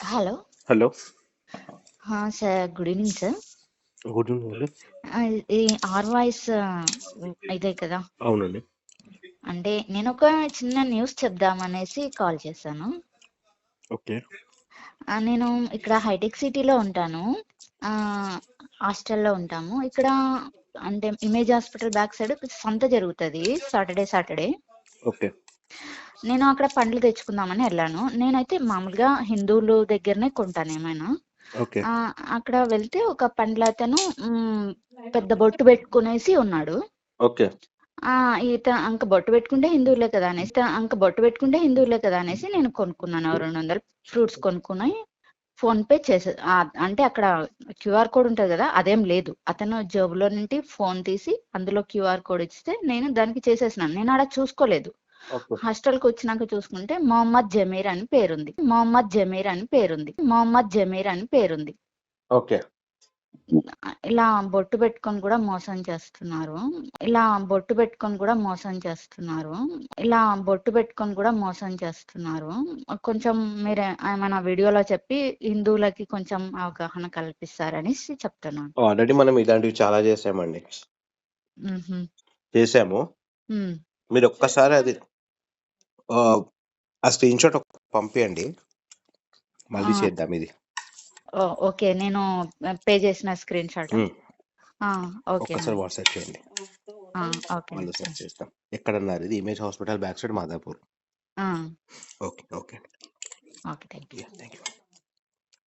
Hello. Hello. Sir good evening sir. Good evening ఈ R voice ఇదే కదా. అవునండి. అంటే నేను ఒక చిన్న న్యూస్ చెప్దామనేసి కాల్ చేశాను. ఓకే. నేను ఇక్కడ హైటెక్ సిటీలో ఉంటాను. హాస్టల్లో ఉంటాము. ఇక్కడ అంటే ఇమేజ్ హాస్పిటల్ బ్యాక్ సైడ్ సంత జరుగుతుంది. Saturday Saturday. ఓకే. నేను అక్కడ పండ్లు తెచ్చుకుందామని వెళ్ళాను. నేనైతే మామూలుగా హిందువుల దగ్గరనే కొంటాను ఏమైనా. అక్కడ వెళ్తే ఒక పండ్ల అతను పెద్ద బొట్టు పెట్టుకునేసి ఉన్నాడు. ఓకే. ఆ ఈత అంక బొట్టు పెట్టుకుంటే హిందువులే కదా అనేసి అంక బొట్టు పెట్టుకుంటే హిందువులే కదా అనేసి నేను కొనుక్కున్నాను. రెండు వందలు ఫ్రూట్స్ కొనుక్కుని ఫోన్ పే చేసే అంటే అక్కడ క్యూఆర్ కోడ్ ఉంటుంది కదా అదేం లేదు. అతను జేబులో నుండి ఫోన్ తీసి అందులో క్యూఆర్ కోడ్ ఇస్తే నేను దానికి చేసేసినాను. నేను అలా చూసుకోలేదు. ఓకే. హాస్టల్కి వచ్చినాక చూసుకుంటే మొహమ్మద్ జమీర్ అని పేరుంది. మొహమ్మద్ జమీర్ అని పేరుంది. మొహమ్మద్ జమీర్ అని పేరుంది. ఓకే. ఇలా బొట్టు పెట్టుకొని కూడా మోసం చేస్తున్నారు. ఇలా బొట్టు పెట్టుకొని కూడా మోసం చేస్తున్నారు. ఇలా బొట్టు పెట్టుకొని కూడా మోసం చేస్తున్నారు. కొంచెం మీరు ఏమైనా వీడియోలో చెప్పి హిందువులకి కొంచెం అవగాహన కల్పిస్తారనేసి చెప్తున్నాను. ఆల్రెడీ మనం ఇలాంటివి చాలా చేసామండి. చేసాము. మీరు ఒక్కసారి అది ఆ, ఆ స్క్రీన్ షాట్ పంపించండి మళ్ళీ ఆ. చేద్దాం ఇది. Oh, okay. నేను పే చేసిన స్క్రీన్ షాట్. మ్, ఓకే ఒక్కసారి వాట్సాప్ చేయండి. ఓకే మళ్ళీ సెర్చ్ చేస్తాం. ఎక్కడన్నారు ఇది? Image hospital back side Madhapur. Okay okay okay thank you thank you